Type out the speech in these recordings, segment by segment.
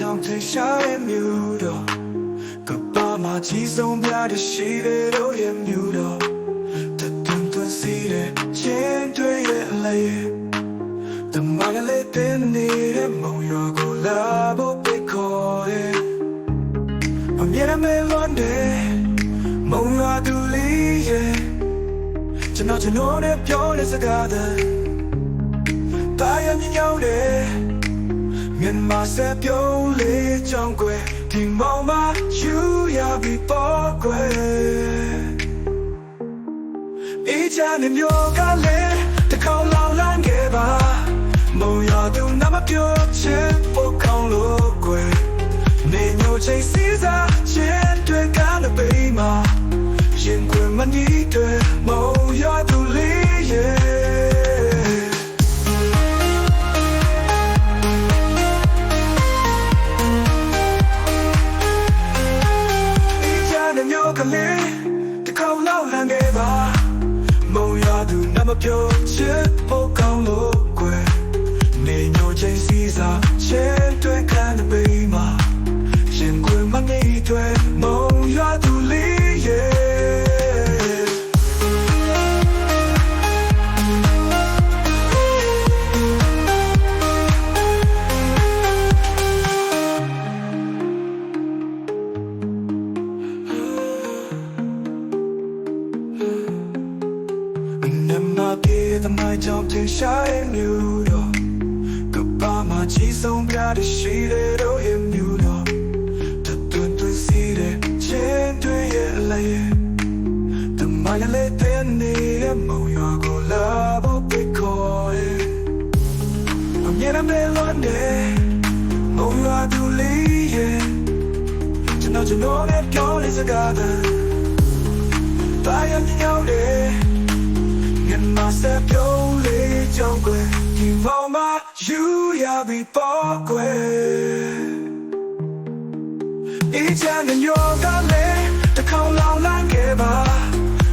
ထင်ရှားတဲ့မြို့တော်ကပ္ပါမှာကြီးဆုံးပြတဲ့ရှိတဲ့တို့ရဲ့မြို့တော်တတွင်တွင်စီတဲ့ချင်းတွေရဲ့အလေးတမန်လေးတင်နေတဲ့မုံရွာကိုလာဖို့ပိတ်ခေါ်တယ်အမြဲတမ်းမဲလွန်တယ်မုံရွာသူလေးရဲ့ကျွန်တော်ကျွန်တော်နဲ့ပြောတဲ့စကားတွေတာယာမြင်ရောက်တယ် Miền mà sẽ biểu lý trong quê. Thì mau má chú ya bị bỏ quên Ý cha niềm yêu cá lê. Thì không lao lan ghê bà. Màu nhỏ từ năm áp yêu trên phố không lô quê. Nên nhiều chạy xí ra trên tuyệt cá là bê mà. Yên quên mắt nhí thuê, Màu nhỏ từ ချမ်းတဲ့မျိုးကလေးတစ်ခေါက်လောက်လမ်းခဲ့ပါမုံရသူနမပြောချစ်ဖို့ သမိုင်းကြောင့်ထင်ရှားရဲ့မြို့တော်ကပ္ပါမှာကြီးဆုံးပြတဲ့ရှိတဲ့တို့ရဲ့မြို့တော်တတွင်တွင်စီတဲ့ချင်းတွေရဲ့အလေးတမန်လေးတဲ့နေတဲ့မုံရွာကိုလာဖို့ပိတ်ခေါ်ရဲ့အမြဲတမ်းပဲလွန်တယ်မုံရွာသူလေးရဲ့ကျွန်တော်ကျွန်တော်နဲ့ပြောနေစကားတွေတာ all my Julia B. Bogwin. Each and in your valley, the call out like ever.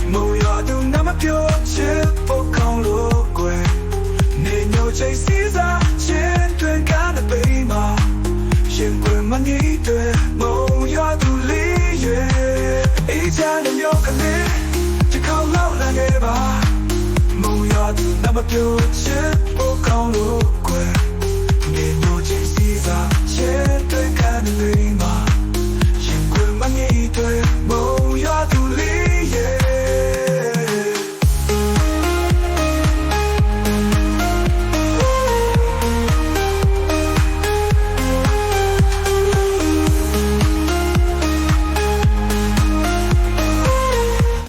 Move your do number pure chip for call rogue man ujaciza chin to a kind of beamer. Chin quit money to a move your do leave. Each and in your valley, the call out like ever. mm your do number pure chip.